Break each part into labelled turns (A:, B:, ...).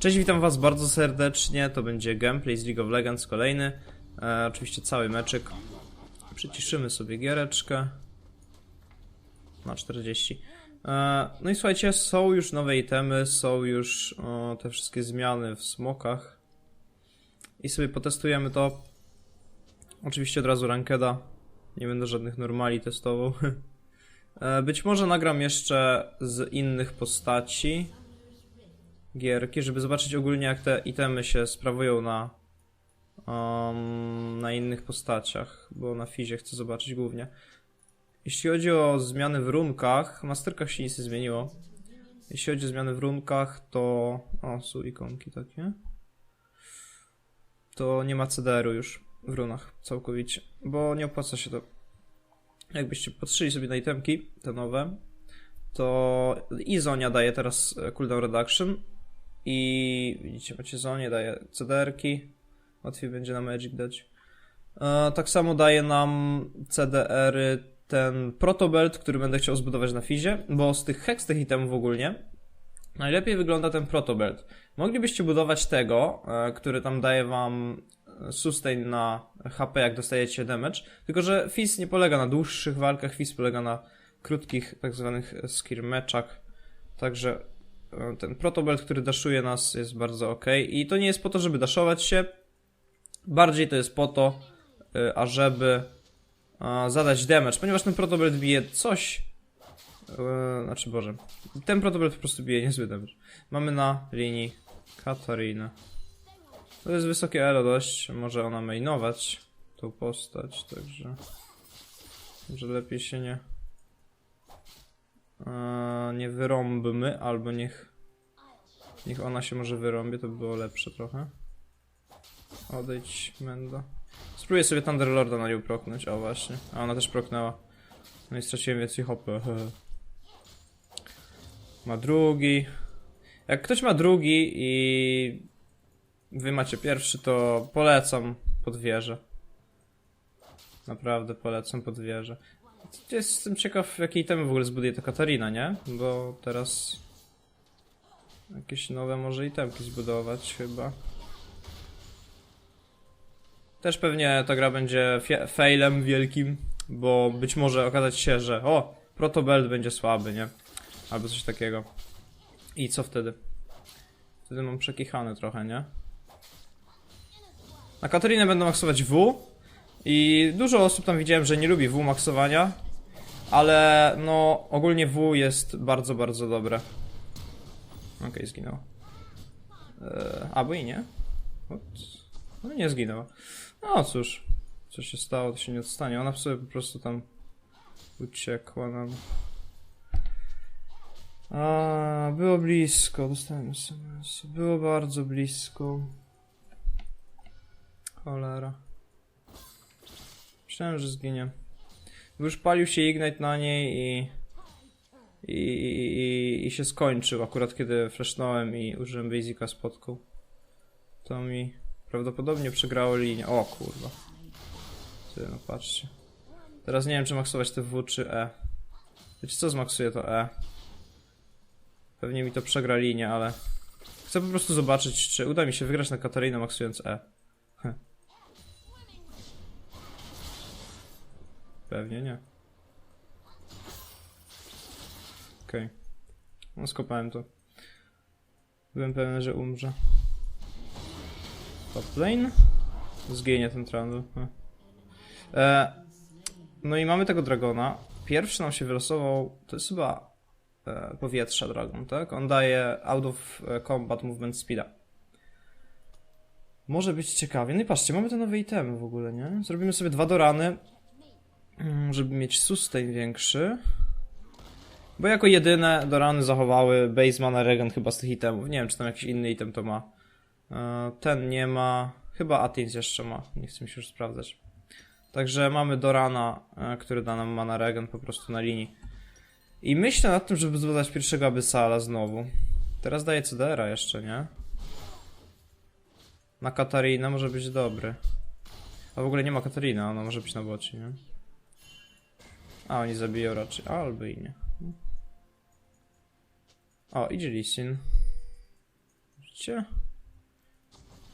A: Cześć, witam was bardzo serdecznie. To będzie gameplay z League of Legends kolejny. E, oczywiście cały meczyk. Przyciszymy sobie giereczkę. Na 40. E, no i słuchajcie, są już nowe itemy, są już o, te wszystkie zmiany w smokach. I sobie potestujemy to. Oczywiście od razu rankeda. Nie będę żadnych normali testował. E, Być może nagram jeszcze z innych postaci gierki, żeby zobaczyć ogólnie jak te itemy się sprawują na um, na innych postaciach, bo na Fizie chcę zobaczyć głównie. Jeśli chodzi o zmiany w runkach, masterkach się nic nie zmieniło. Jeśli chodzi o zmiany w runkach, to... O, są ikonki takie. To nie ma CDR-u już w runach całkowicie, bo nie opłaca się to. Jakbyście patrzyli sobie na itemki, te nowe, to Izonia daje teraz cooldown reduction i widzicie, macie Zonie, daje CDR-ki, łatwiej będzie na Magic dać. E, tak samo daje nam CDR-y ten Protobelt, który będę chciał zbudować na Fizie, bo z tych hex tych itemów ogólnie najlepiej wygląda ten Protobelt. Moglibyście budować tego, e, który tam daje wam sustain na HP, jak dostajecie damage, tylko że Fizz nie polega na dłuższych walkach, Fizz polega na krótkich, tak zwanych skirmeczach, także ten protobelt, który daszuje nas jest bardzo ok i to nie jest po to, żeby daszować się, bardziej to jest po to, e, ażeby e, zadać damage, ponieważ ten protobelt bije coś, e, znaczy Boże, ten protobelt po prostu bije niezły damage. Mamy na linii Katarinę. To jest wysokie elo dość, może ona mainować tą postać, także może lepiej się nie nie wyrąbmy, albo niech niech ona się może wyrąbie, to by było lepsze trochę. Odejdź, Mendo. Spróbuję sobie Thunderlorda na nią proknąć, o właśnie. A ona też proknęła. No i straciłem więcej hopy. Ma drugi. Jak ktoś ma drugi i wy macie pierwszy, to polecam pod. Naprawdę polecam pod. Jestem ciekaw, jakiej temy w ogóle zbuduje ta Katarina, nie? Bo teraz jakieś nowe może itemki zbudować chyba. Też pewnie ta gra będzie failem wielkim, bo być może okazać się, że o, Protobelt będzie słaby, nie? Albo coś takiego. I co wtedy? Wtedy mam przekichane trochę, nie? Na Katarinę będę maksować W i dużo osób tam widziałem, że nie lubi W maksowania, ale no ogólnie W jest bardzo, bardzo dobre. Okej, zginęło. Eee, albo i nie. What? No nie zginęła. No cóż, co się stało, to się nie odstanie. Ona sobie po prostu tam uciekła nam. A, było blisko, dostałem SMS. Było bardzo blisko. Cholera. Myślałem, że zginie. Już palił się Ignite na niej i... I, i, i, i się skończył akurat kiedy flashnąłem i użyłem Basica spotką. To mi prawdopodobnie przegrało linię. O kurwa. Ty, no patrzcie. Teraz nie wiem czy maksować te W czy E. Wiecie co zmaksuje to E? Pewnie mi to przegra linię, ale... Chcę po prostu zobaczyć, czy uda mi się wygrać na Katarinę maksując E. Pewnie nie. Okej. No skopałem to. Byłem pewien, że umrze. Top lane. Zginie ten trundle. E, no i mamy tego dragona. Pierwszy nam się wylosował. To jest chyba e, powietrza dragon, tak? On daje out of e, combat movement speeda. Może być ciekawie. No i patrzcie, mamy te nowe itemy w ogóle, nie? Zrobimy sobie dwa dorany, żeby mieć sustain większy. Bo jako jedyne dorany zachowały base mana regen chyba z tych itemów. Nie wiem, czy tam jakiś inny item to ma. E, Ten nie ma. Chyba Atins jeszcze ma. Nie chcę mi się już sprawdzać. Także mamy Dorana, e, który da nam mana regen po prostu na linii. I myślę nad tym, żeby zbudować pierwszego Abyssala znowu. Teraz daje CDR-a jeszcze, nie? Na Katarinę może być dobry. A w ogóle nie ma Katarina, ona może być na bocie, nie? A, oni zabiją raczej. Albo i nie. O, idzie Lisin. Chodźcie.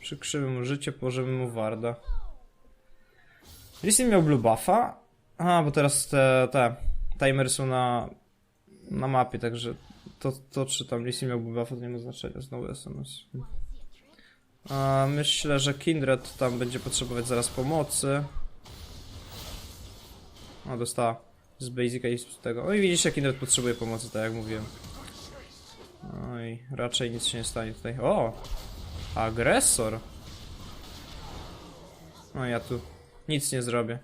A: Przykrzymy mu życie, położymy mu warda. Listin miał blue buffa. A, bo teraz te, te timery są na, na mapie, także to, to czy tam Listin miał blue buffa to nie ma znaczenia. Znowu SMS. A, myślę, że Kindred tam będzie potrzebować zaraz pomocy. O, dostała z Basica i z tego. O i widzicie, Kindred potrzebuje pomocy, tak jak mówiłem. Oj, raczej nic się nie stanie tutaj. O! Agresor! No ja tu nic nie zrobię.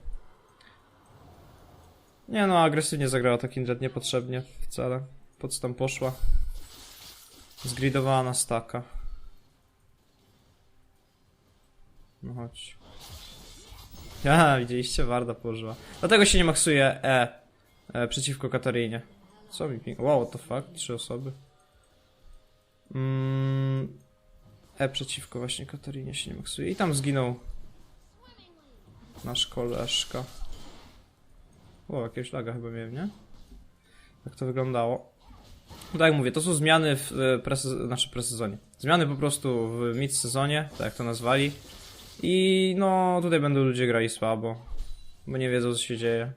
A: Nie no, agresywnie zagrała to Kindred niepotrzebnie wcale. Po co tam poszła? Zgridowała na staka. No chodź. Ja, widzieliście? Warda położyła. Dlatego się nie maksuje E, e przeciwko Katarinie. Co mi ping... Wow, the fuck? Trzy osoby. Mm, e przeciwko właśnie Katarinie się nie maksuje. I tam zginął nasz koleżka. O, jakiegoś laga chyba miałem, nie? Jak to wyglądało? No tak jak mówię, to są zmiany w e, prese, znaczy presezonie. Zmiany po prostu w mid-sezonie, tak jak to nazwali. I no, tutaj będą ludzie grali słabo, bo nie wiedzą co się dzieje.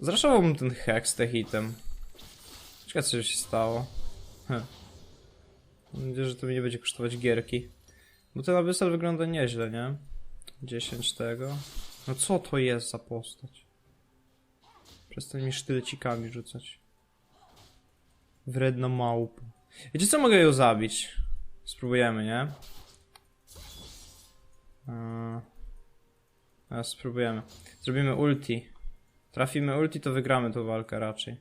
A: Zraszowałbym ten hex te hitem. Ciekawe co się stało. Hm. Mam nadzieję, że to mi nie będzie kosztować gierki. Bo ten abyssal wygląda nieźle, nie? 10 tego. No co to jest za postać? Przestań mi sztylecikami rzucać. Wredna małpa. Wiecie co, mogę ją zabić? Spróbujemy, nie? Eee, spróbujemy. Zrobimy ulti. Trafimy ulti, to wygramy tą walkę raczej.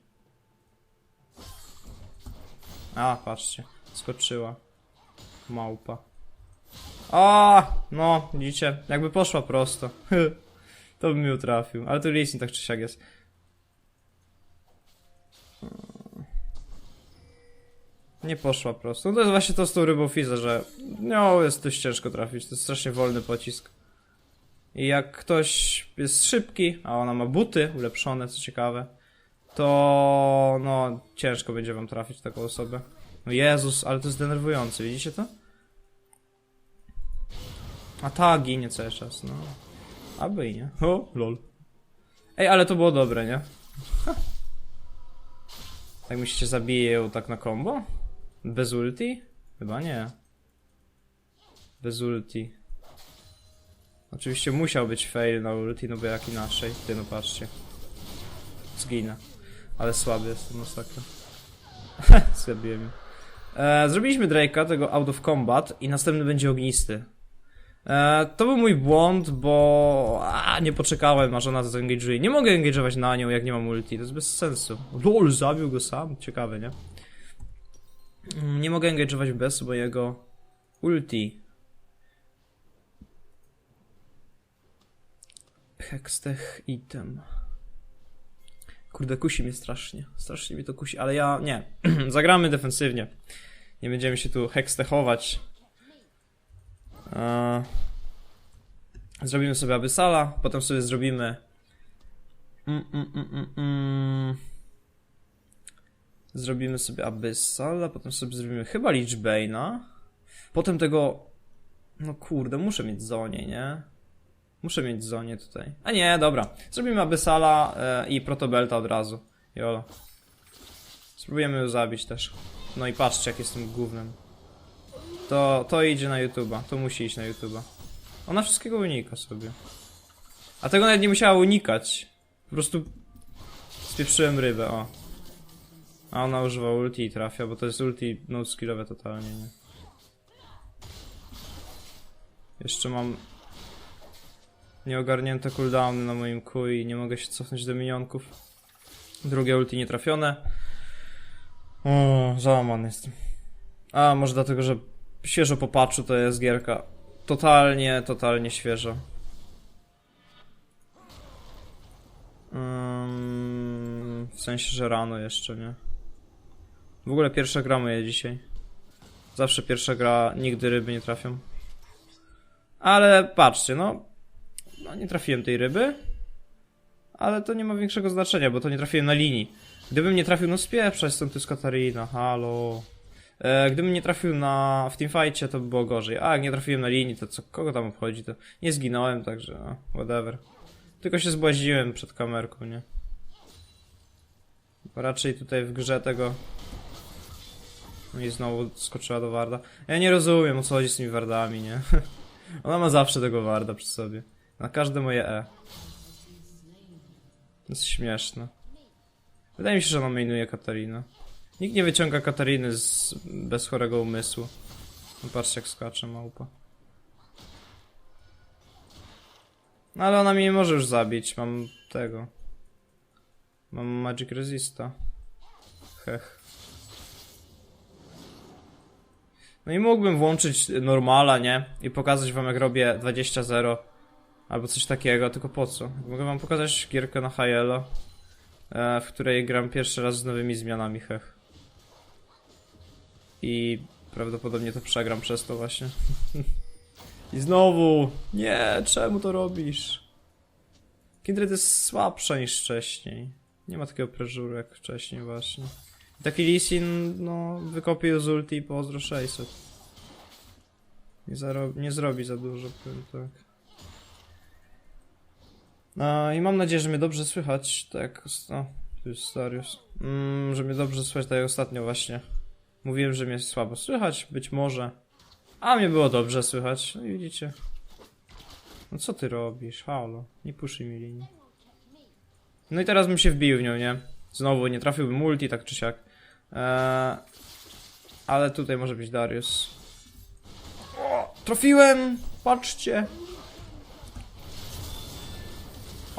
A: A, patrzcie. Skoczyła. Małpa. A, no, widzicie? Jakby poszła prosto. to bym ją trafił. Ale to Lee tak czy siak jest. Nie poszła prosto. No to jest właśnie to z tą rybą że no jest dość ciężko trafić. To jest strasznie wolny pocisk. I jak ktoś jest szybki, a ona ma buty ulepszone, co ciekawe, to no ciężko będzie wam trafić taką osobę. No Jezus, ale to jest denerwujące, widzicie to? A ta ginie cały czas, no. Aby i nie. O, lol. Ej, ale to było dobre, nie? Tak myślicie, zabije ją tak na combo? Bez ulti? Chyba nie. Bez ulti. Oczywiście musiał być fail na ulti, no bo jak inaczej. Ty no patrzcie. Zginę. Ale słaby jestem, masakra. Zgabiłem. ją. E, zrobiliśmy Drake'a, tego out of combat i następny będzie ognisty. E, to był mój błąd, bo a, nie poczekałem, aż ona zaengage'uje. Nie mogę engage'ować na nią, jak nie mam ulti, to jest bez sensu. LOL, zabił go sam, ciekawe, nie? Mm, Nie mogę engage'ować bez mojego ulti. Hextech item. Kurde, kusi mnie strasznie. Strasznie mi to kusi, ale ja nie. Zagramy defensywnie. Nie będziemy się tu hextechować. Eee, Zrobimy sobie Abyssala, potem sobie zrobimy. Mm, mm, mm. Zrobimy sobie Abyssala, potem sobie zrobimy chyba Lichbane'a. Potem tego. No kurde, muszę mieć Zonię, nie? Muszę mieć Zonię tutaj. A nie, dobra. Zrobimy Abyssala e, i Protobelta od razu. Jolo. Spróbujemy ją zabić też. No i patrzcie, jak jestem głównym. To, to idzie na YouTube'a. To musi iść na YouTube'a. Ona wszystkiego unika sobie. A tego nawet nie musiała unikać. Po prostu spieprzyłem rybę, o. A ona używa ulti i trafia, bo to jest ulti no skillowe totalnie, nie? Jeszcze mam nieogarnięte cooldowny na moim Q i nie mogę się cofnąć do minionków. Drugie ulti nietrafione. O, załamany jestem. A, może dlatego, że świeżo po patchu to jest gierka. Totalnie, totalnie świeżo. Ym, w sensie, że rano jeszcze, nie? W ogóle pierwsza gra moja dzisiaj. Zawsze pierwsza gra, nigdy ryby nie trafią. Ale patrzcie, no. No nie trafiłem tej ryby. Ale to nie ma większego znaczenia, bo to nie trafiłem na linii. Gdybym nie trafił, no spieprzać stąd jest Katarina, halo. E, gdybym nie trafił na, w teamfightcie, to by było gorzej. A jak nie trafiłem na linii, to co, kogo tam obchodzi, to nie zginąłem, także no, whatever. Tylko się zbłaździłem przed kamerką, nie? Bo raczej tutaj w grze tego... No i znowu skoczyła do Warda. Ja nie rozumiem, o co chodzi z tymi Wardami, nie? Ona ma zawsze tego Warda przy sobie. Na każde moje E. To jest śmieszne. Wydaje mi się, że ona mainuje Katarina. Nikt nie wyciąga Katariny z bez chorego umysłu. No patrzcie jak skacze małpa. No ale ona mnie nie może już zabić, mam tego. Mam Magic Resista. Hech. No i mógłbym włączyć normala, nie? I pokazać wam jak robię 20-0. Albo coś takiego, tylko po co? Mogę wam pokazać gierkę na Hyelo, e, w której gram pierwszy raz z nowymi zmianami, hech. I prawdopodobnie to przegram przez to właśnie. I znowu! Nie, czemu to robisz? Kindred jest słabsza niż wcześniej. Nie ma takiego preżuru jak wcześniej właśnie. I taki Lee Sin, no, wykopił z ulti i pozdro 600. Nie, nie zrobi za dużo, powiem tak. No i mam nadzieję, że mnie dobrze słychać, tak jak... os- O, tu jest Starius. Mm, że mnie dobrze słychać, tak jak ostatnio właśnie. Mówiłem, że mnie słabo słychać, być może. A mnie było dobrze słychać, no i widzicie. No co ty robisz? Halo, nie puszuj mi linii. No i teraz bym się wbił w nią, nie? Znowu nie trafiłbym multi, tak czy siak. Eee, ale tutaj może być Darius. O, trafiłem! Patrzcie!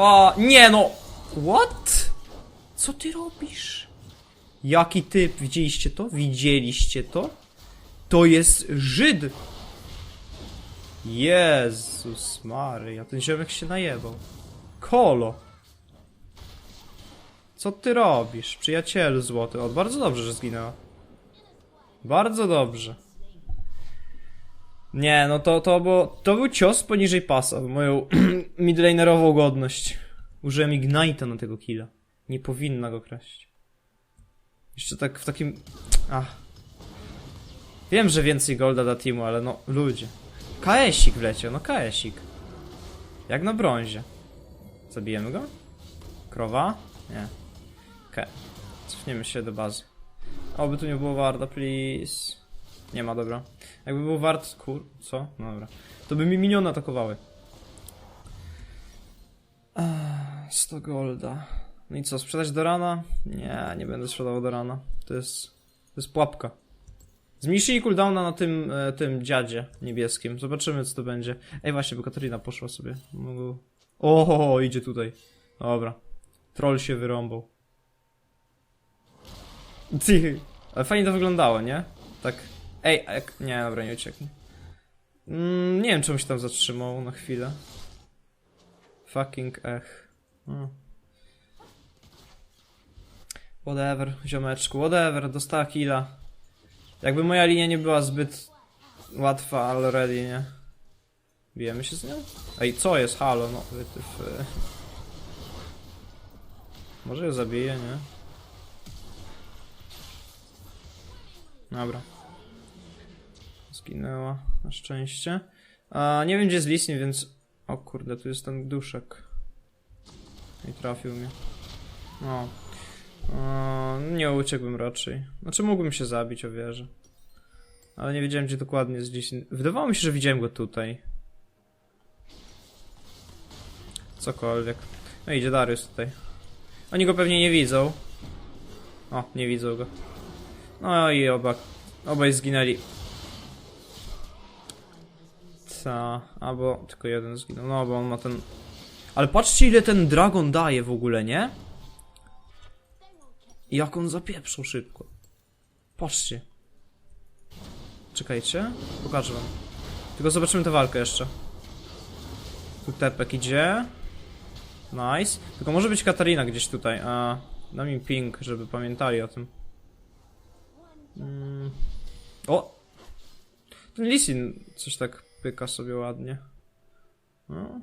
A: O, nie no! What? Co ty robisz? Jaki typ? Widzieliście to? Widzieliście to? To jest Żyd! Jezus Maria, ten ziomek się najebał. Kolo! Co ty robisz, przyjacielu złoty? O, bardzo dobrze, że zginęła. Bardzo dobrze. Nie, no to, to, było, to był cios poniżej pasa moją midlanerową godność. Użyłem Ignite'a na tego killa. Nie powinna go kraść. Jeszcze tak w takim... Ach. Wiem, że więcej golda da teamu, ale no, ludzie. KS-ik wleciał, no KS-ik. Jak na brązie. Zabijemy go? Krowa? Nie. Okej. Cofniemy się do bazy. Oby tu nie było Warda, please. Nie ma, dobra. Jakby był Ward, kur... co? No dobra. To by mi miniony atakowały. Ech, 100 golda. No i co, sprzedać do rana? Nie, nie będę sprzedawał do rana. To jest... To jest pułapka. Zmniejszyli cooldowna na tym, e, tym dziadzie niebieskim. Zobaczymy, co to będzie. Ej, właśnie, bo Katarina poszła sobie. Mogą... O, idzie tutaj. Dobra. Troll się wyrąbał. Ty. Ale fajnie to wyglądało, nie? Tak. Ej. Nie, dobra, nie ucieknie. Mm, nie wiem, czemu się tam zatrzymał na chwilę. Fucking ech. O. Whatever, ziomeczku, whatever, dostała killa. Jakby moja linia nie była zbyt łatwa already, nie? Bijemy się z nią? Ej, co jest? Halo, no wytyf. Może ją zabiję, nie? Dobra. Zginęła, na szczęście. A, nie wiem gdzie jest Lissin, więc... O kurde, tu jest ten duszek. I trafił mnie. No. O, nie uciekłbym raczej. Znaczy mógłbym się zabić o wieżę. Ale nie wiedziałem gdzie dokładnie jest Lissin. Wydawało mi się, że widziałem go tutaj. Cokolwiek. No idzie Darius tutaj. Oni go pewnie nie widzą. O, nie widzą go. No i oba, obaj zginęli. Ta, albo tylko jeden zginął. No, bo on ma ten... Ale patrzcie ile ten dragon daje w ogóle, nie? Jak on zapieprzał szybko. Patrzcie. Czekajcie, pokażę wam. Tylko zobaczymy tę walkę jeszcze. Tu tepek idzie. Nice. Tylko może być Katarina gdzieś tutaj. A, dam im ping, żeby pamiętali o tym. Mm. O! Ten Lisin coś tak pyka sobie ładnie. No.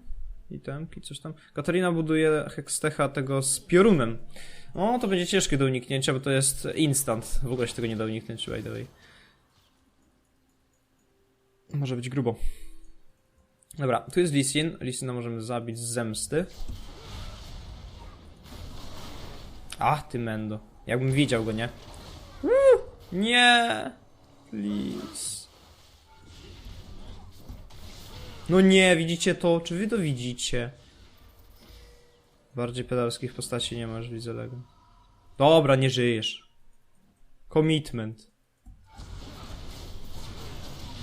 A: Itemki, coś tam. Katarina buduje hextecha tego z piorunem. No, to będzie ciężkie do uniknięcia, bo to jest instant. W ogóle się tego nie da uniknąć, by the way. Może być grubo. Dobra, tu jest Lisin. Lisina możemy zabić z zemsty. Ach, ty mendo. Jakbym widział go, nie? Uuu, nie! Lis. No nie, widzicie to? Czy wy to widzicie? Bardziej pedalskich postaci nie masz, widzę Lego. Dobra, nie żyjesz. Commitment.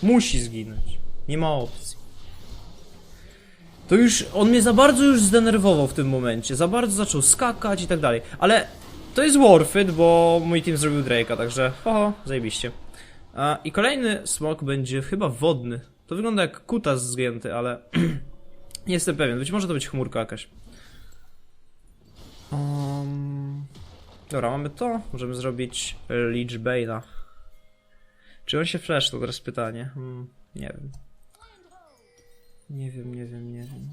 A: Musi zginąć. Nie ma opcji. To już, on mnie za bardzo już zdenerwował w tym momencie. Za bardzo zaczął skakać i tak dalej. Ale to jest worth it, bo mój team zrobił Drake'a, także oho, zajebiście. A, I kolejny smok będzie chyba wodny. To wygląda jak kutas zgięty, ale nie jestem pewien. Być może to być chmurka jakaś. Um... Dobra, mamy to. Możemy zrobić Leech Bane'a. Czy on się flash, to teraz pytanie. Hmm, nie wiem. Nie wiem, nie wiem, nie wiem.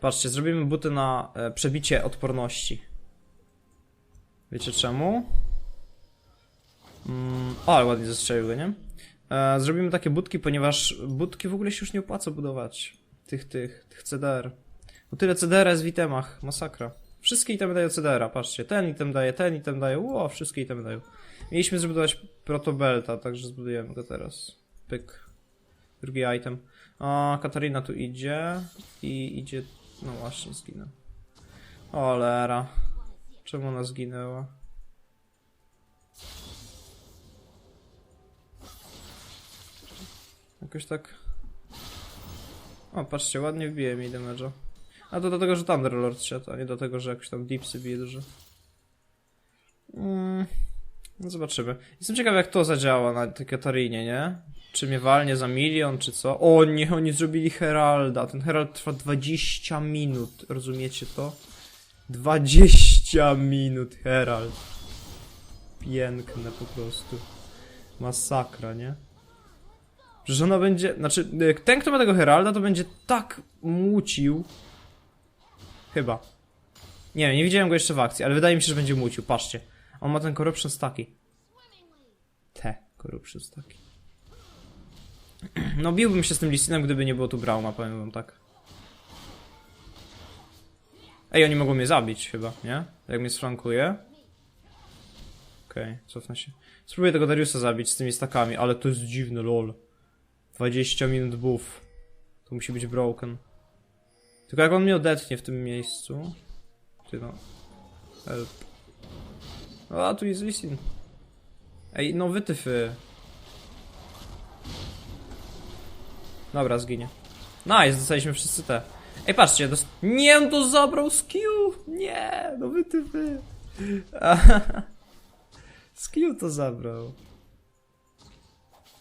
A: Patrzcie, zrobimy buty na e, przebicie odporności. Wiecie czemu? Mm, o, ale ładnie zestrzelił go, nie? E, zrobimy takie budki, ponieważ budki w ogóle się już nie opłaca budować. Tych, tych, tych CDR. Bo tyle CDR jest w itemach, masakra. Wszystkie itemy dają CDR-a, patrzcie. Ten item daje, ten item daje, ło, wszystkie itemy dają. Mieliśmy zbudować protobelta, także zbudujemy go teraz. Pyk. Drugi item. O, Katarina tu idzie i idzie... No właśnie, zginął. Olera. Czemu ona zginęła? Jakoś tak... O, patrzcie, ładnie wbije mi damage'a. A to dlatego, że Thunderlord szedł, a nie dlatego, że jakoś tam Deepsy bije dużo. Mm, no zobaczymy. Jestem ciekaw, jak to zadziała na tej Katarinie, nie? Czy mnie walnie za milion, czy co? O nie, oni zrobili Heralda. Ten Herald trwa 20 minut, rozumiecie to? 20 minut Herald. Piękne po prostu. Masakra, nie? Że ona będzie, znaczy, ten kto ma tego Heralda, to będzie tak mucił. Chyba. Nie wiem, nie widziałem go jeszcze w akcji, ale wydaje mi się, że będzie mucił, patrzcie. On ma ten corruption staki. Te corruption staki. No biłbym się z tym Listinem, gdyby nie było tu Brauma, powiem wam tak. Ej, oni mogą mnie zabić chyba, nie? Jak mnie sflankuje. Okej, okay, cofnę się. Spróbuję tego Dariusa zabić z tymi stakami, ale to jest dziwne, lol. 20 minut buff. To musi być broken. Tylko jak on mnie odetnie w tym miejscu... Ty no... Help. A, tu jest Lisin. Ej, no wytyfy. Dobra, zginie. Nice, dostaliśmy wszyscy te. Ej, patrzcie, dost... Nie, on to zabrał Q! Nie, no wytyfy. Q to zabrał.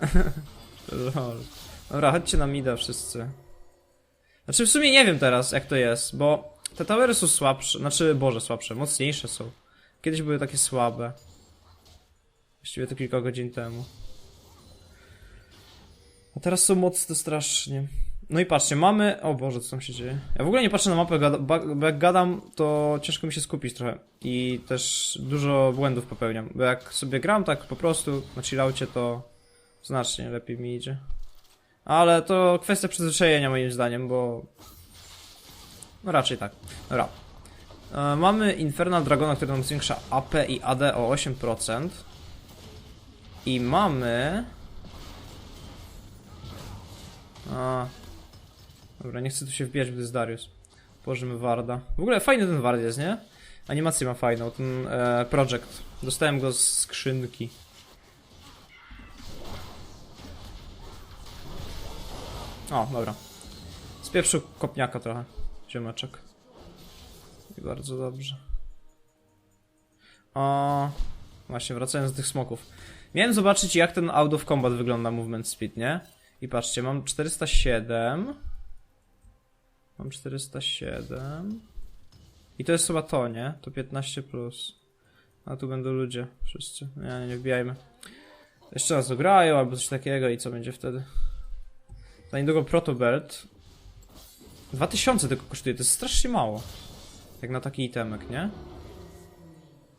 A: Lol. Dobra, chodźcie na mida wszyscy. Znaczy w sumie nie wiem teraz jak to jest, bo te towery są słabsze, znaczy boże słabsze, mocniejsze są. Kiedyś były takie słabe. Właściwie to kilka godzin temu. A teraz są mocne strasznie. No i patrzcie, mamy... O Boże, co tam się dzieje? Ja w ogóle nie patrzę na mapę, bo jak gadam, to ciężko mi się skupić trochę. I też dużo błędów popełniam. Bo jak sobie gram tak po prostu na chillaucie, to znacznie lepiej mi idzie. Ale to kwestia przyzwyczajenia moim zdaniem, bo... No raczej tak. Dobra. E, mamy Infernal Dragona, który nam zwiększa AP i AD o 8%. I mamy... A. Dobra, nie chcę tu się wbijać, bo to jest Darius. Położymy Warda. W ogóle fajny ten Ward jest, nie? Animację ma fajną, ten e, Project. Dostałem go z skrzynki. O, dobra. Spieprzył kopniaka trochę. Ziomeczek. I bardzo dobrze. O, właśnie, wracając do tych smoków. Miałem zobaczyć, jak ten out of combat wygląda movement speed, nie? I patrzcie, mam 407. Mam 407. I to jest chyba to, nie? To 15 plus. A tu będą ludzie, wszyscy. Nie, nie wbijajmy. Jeszcze raz dograją albo coś takiego i co będzie wtedy? Za niedługo Protobelt. 2000 tylko kosztuje, to jest strasznie mało. Jak na taki itemek, nie?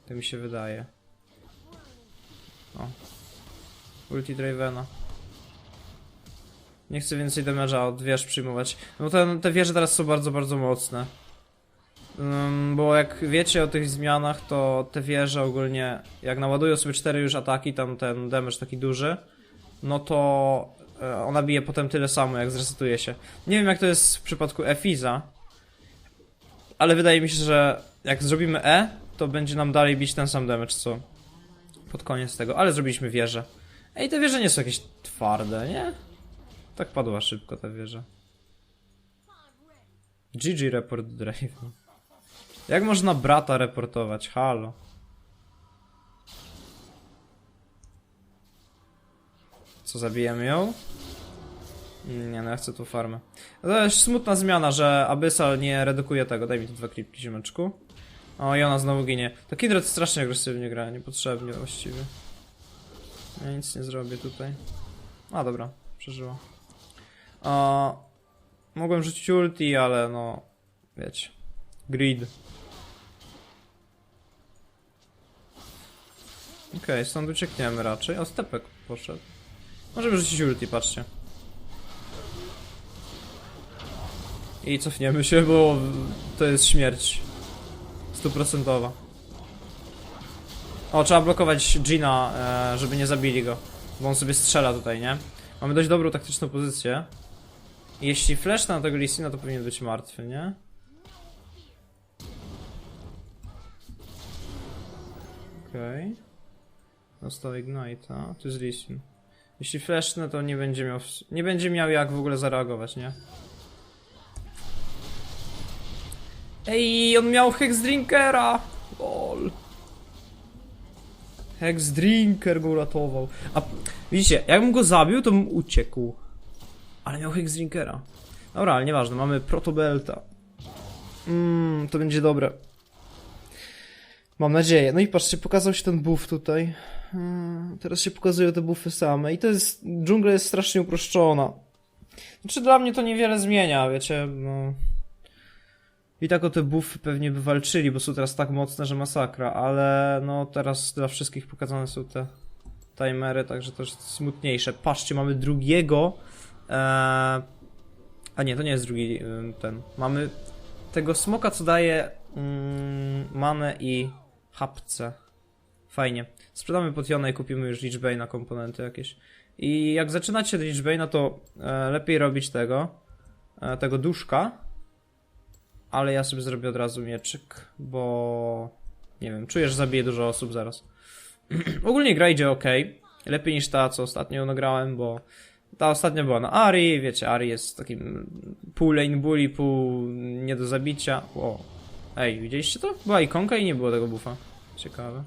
A: To mi się wydaje. O. Ulti Dravena. Nie chcę więcej damage'a od wież przyjmować. No te, te wieże teraz są bardzo, bardzo mocne. Ym, bo jak wiecie o tych zmianach, to te wieże ogólnie, jak naładują sobie cztery już ataki, tam ten damage taki duży, no to ona bije potem tyle samo, jak zresetuje się. Nie wiem jak to jest w przypadku Efiza, ale wydaje mi się, że jak zrobimy E, to będzie nam dalej bić ten sam damage, co pod koniec tego, ale zrobiliśmy wieżę. Ej, te wieże nie są jakieś twarde, nie? Tak padła szybko ta wieża. GG report Draven. Jak można brata reportować? Halo. Co, zabijemy ją? Nie, no ja chcę tu farmę. To jest smutna zmiana, że Abyssal nie redukuje tego. Daj mi tu dwa klipki, ziomeczku. O, i ona znowu ginie. To Kindred strasznie agresywnie gra, niepotrzebnie właściwie. Ja nic nie zrobię tutaj. A, dobra, przeżyła. A, mogłem rzucić ulti, ale no, wiecie. Grid. Okej, stąd uciekniemy raczej. O, stepek poszedł. Możemy rzucić ulti, patrzcie. I cofniemy się, bo to jest śmierć. Stuprocentowa. O, trzeba blokować Gina, e, żeby nie zabili go. Bo on sobie strzela tutaj, nie? Mamy dość dobrą taktyczną pozycję. Jeśli flash na tego Lisina, to powinien być martwy, nie? Okej. Dostał Ignite'a. Tu jest Lisin. Jeśli flashnę, to nie będzie miał... Nie będzie miał jak w ogóle zareagować, nie? Ej, on miał Hex Drinkera! Lol. Hex Drinker go uratował. A widzicie, jakbym go zabił, to bym uciekł. Ale miał Hex Drinkera. Dobra, ale nieważne, mamy Protobelta. Mmm, to będzie dobre. Mam nadzieję. No i patrzcie, pokazał się ten buff tutaj. Hmm, teraz się pokazują te buffy same. I to jest. Dżungla jest strasznie uproszczona. Znaczy, dla mnie to niewiele zmienia, wiecie, no. I tak o te buffy pewnie by walczyli, bo są teraz tak mocne, że masakra, ale no teraz dla wszystkich pokazane są te timery, także to jest smutniejsze. Patrzcie, mamy drugiego. E... A nie, to nie jest drugi e, ten. Mamy tego smoka, co daje mm, manę i hapce. Fajnie. Sprzedamy potiona i kupimy już Lichbane na komponenty jakieś. I jak zaczynacie Lichbane'a, to e, lepiej robić tego, e, tego duszka, ale ja sobie zrobię od razu mieczyk, bo nie wiem, czuję, że zabiję dużo osób zaraz. Ogólnie gra idzie ok. Lepiej niż ta, co ostatnio nagrałem, bo ta ostatnia była na Ari, wiecie, Ari jest takim pół lane bully, pół nie do zabicia. O. Ej, widzieliście to? Była ikonka i nie było tego buffa. Ciekawe.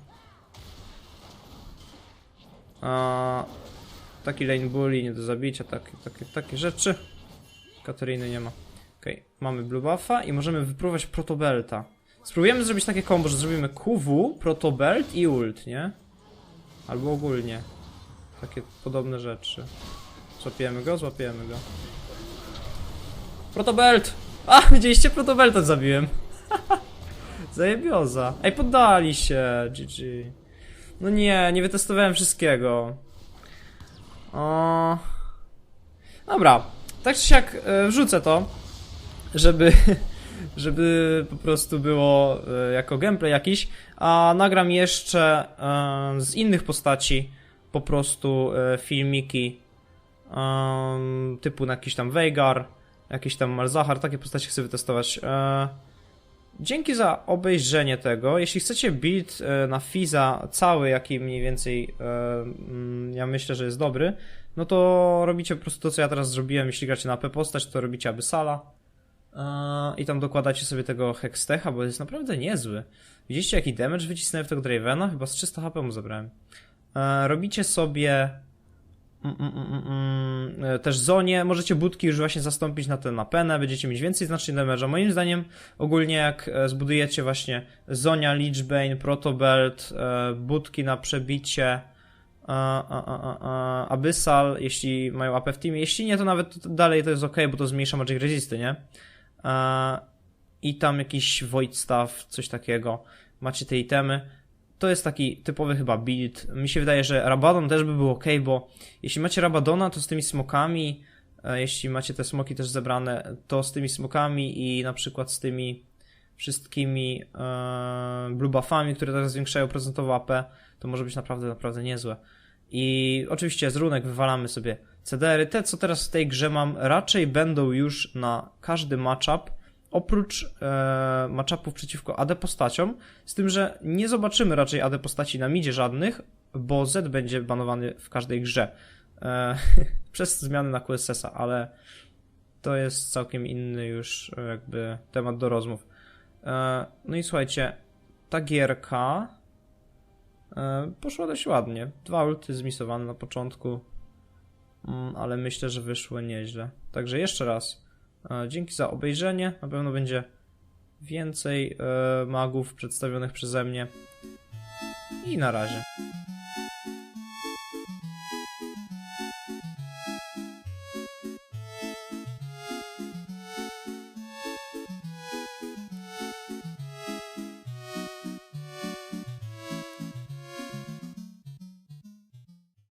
A: A, taki lane bully, nie do zabicia, takie, takie, takie rzeczy. Katariny nie ma. Okej, mamy blue buffa i możemy wypróbować protobelta. Spróbujemy zrobić takie combo, że zrobimy QW, protobelt i ult, nie? Albo ogólnie. Takie podobne rzeczy. Złapiemy go? Złapiemy go. Protobelt! A, widzieliście? Protobelta zabiłem. Zajebioza. Ej, poddali się. GG. No nie, nie wytestowałem wszystkiego. O. Dobra. Tak czy siak e, wrzucę to, żeby, żeby po prostu było e, jako gameplay jakiś, a nagram jeszcze e, z innych postaci po prostu filmiki typu na jakiś tam Veigar, jakiś tam Malzahar, takie postacie chcę wytestować. Dzięki za obejrzenie tego. Jeśli chcecie build e, na Fiza cały, jaki mniej więcej e, mm, ja myślę, że jest dobry, no to robicie po prostu to, co ja teraz zrobiłem. Jeśli gracie na AP postać, to robicie Abyssala e, i tam dokładacie sobie tego Hextecha, bo jest naprawdę niezły. Widzieliście jaki damage wycisnąłem w tego Dravena? Chyba z 300 HP mu zabrałem. Robicie sobie też zonie, możecie budki już właśnie zastąpić na tę napenę, będziecie mieć więcej znacznie damage'a. Moim zdaniem ogólnie jak e, zbudujecie właśnie zonia, Lichbane, Protobelt, e, budki na przebicie, e, Abyssal, jeśli mają AP w teamie, jeśli nie, to nawet dalej to jest ok, bo to zmniejsza magic resisty, nie? E, I tam jakiś void staff, coś takiego. Macie te itemy to jest taki typowy chyba build. Mi się wydaje, że Rabadon też by był ok, bo jeśli macie Rabadona, to z tymi smokami e, jeśli macie te smoki też zebrane, to z tymi smokami i na przykład z tymi wszystkimi e, blue buffami, które teraz zwiększają procentowo AP, to może być naprawdę, naprawdę niezłe. I oczywiście z runek wywalamy sobie CDR-y. Te, co teraz w tej grze mam, raczej będą już na każdy matchup, oprócz e, matchupów przeciwko AD postaciom, z tym, że nie zobaczymy raczej AD postaci na midzie żadnych, bo Z będzie banowany w każdej grze. E, przez zmiany na QSS-a, ale to jest całkiem inny już e, jakby temat do rozmów. E, no i słuchajcie, ta gierka e, poszła dość ładnie. Dwa ulty zmisowane na początku, mm, ale myślę, że wyszły nieźle. Także jeszcze raz dzięki za obejrzenie. Na pewno będzie więcej e, magów przedstawionych przeze mnie. I na razie.